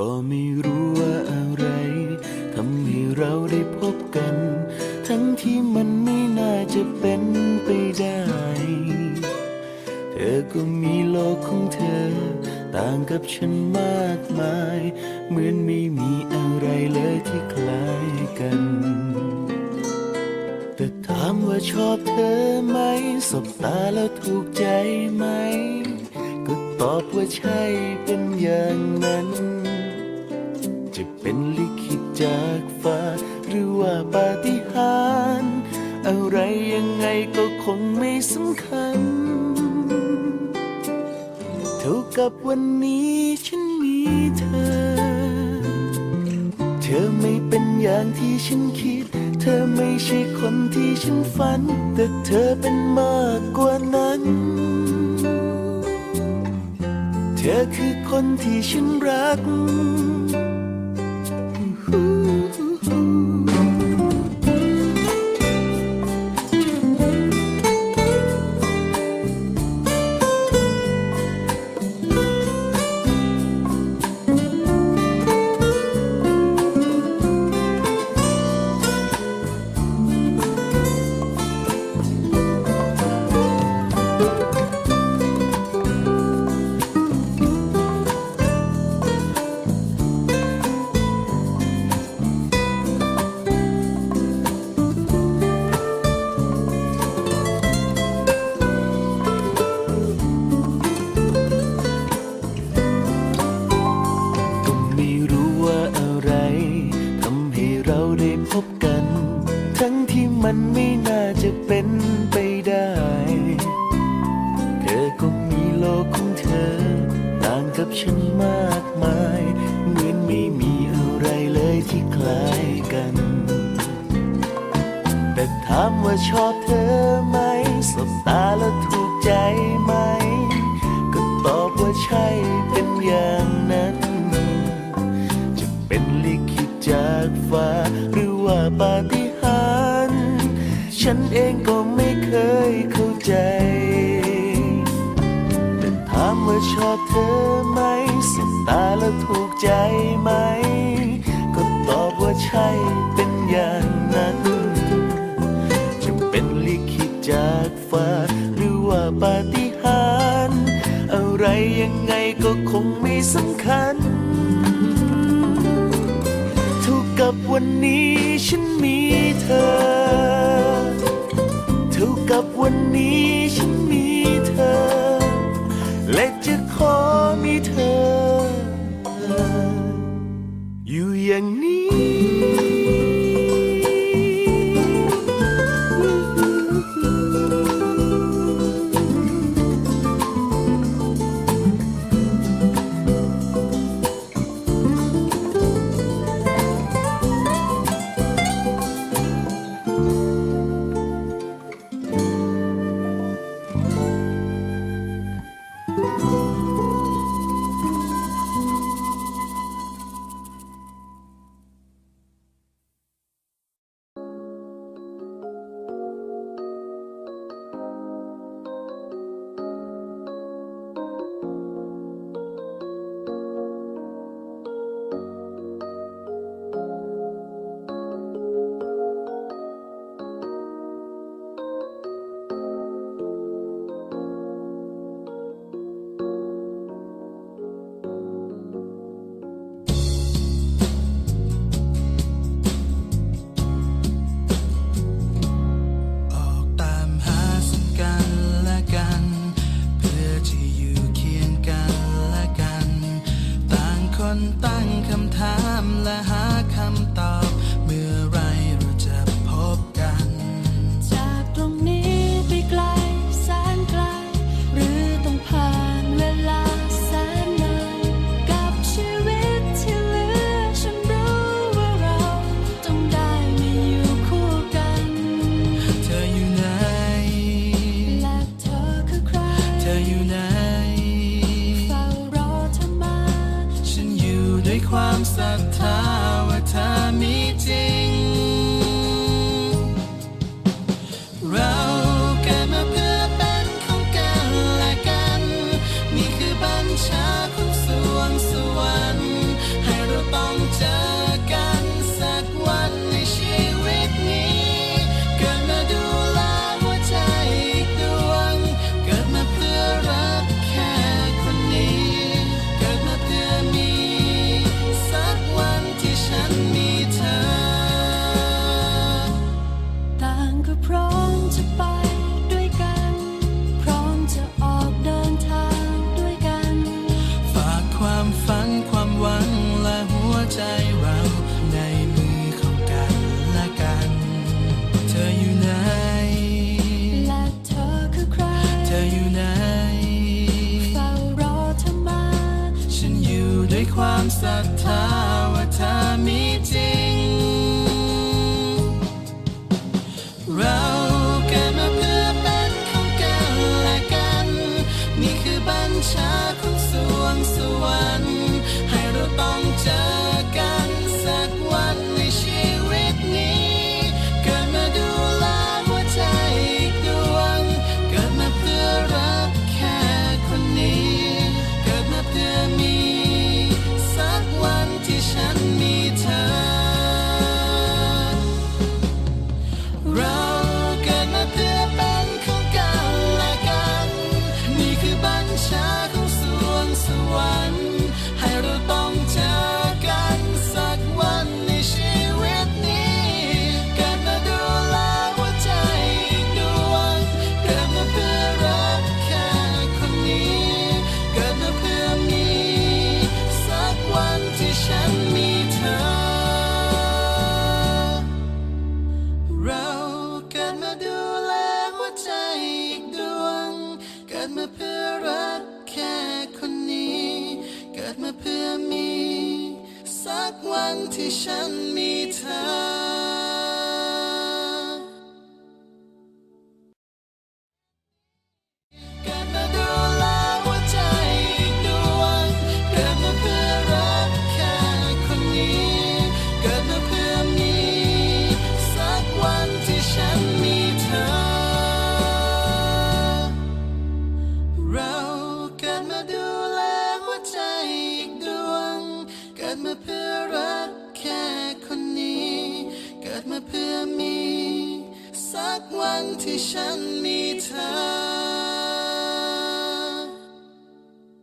ก็ไม่รู้ว่าอะไรทำให้เราได้พบกัน ทั้งที่มันไม่น่าจะเป็นไปได้ เธอก็มีโลกของเธอ ต่างกับฉันมากมาย เหมือนไม่มีอะไรเลยที่คล้ายกัน แต่ถามว่าชอบเธอไหม สบตาแล้วถูกใจไหม ก็ตอบว่าใช่เป็นอย่างนั้น เป็นลิขิตจากฟ้า หรือว่าปาฏิหาริย์อะไรยังไงก็คงไม่สำคัญ เท่ากับวันนี้ฉันมีเธอ เธอไม่เป็นอย่างที่ฉันคิด เธอไม่ใช่คนที่ฉันฝัน แต่เธอเป็นมากกว่านั้น เธอคือคนที่ฉันรัก ก็ ฉันมากมาย เหมือนไม่มีอะไรเลยที่คล้ายกัน แต่ถามว่าชอบเธอไหม สบตาแล้วถูกใจไหม ก็ตอบว่าใช่เป็นอย่างนั้น จะเป็นลิขิตจากฟ้า หรือว่าปาฏิหาริย์ฉันเองก็ไม่เคยเข้าใจ แต่ถามว่าชอบเธอ แล้วถูกใจไหม ก็ตอบว่าใช่เป็นอย่างนั้น จะเป็นลิขิตจากฟ้า หรือว่าปาฏิหาริย์อะไรยังไงก็คงไม่สำคัญเท่ากับวันนี้ฉันมีเธอ เท่ากับวันนี้ฉัน อ เพื่อมี สักวันที่ฉันมีเธอ ที่ฉันมีเธอ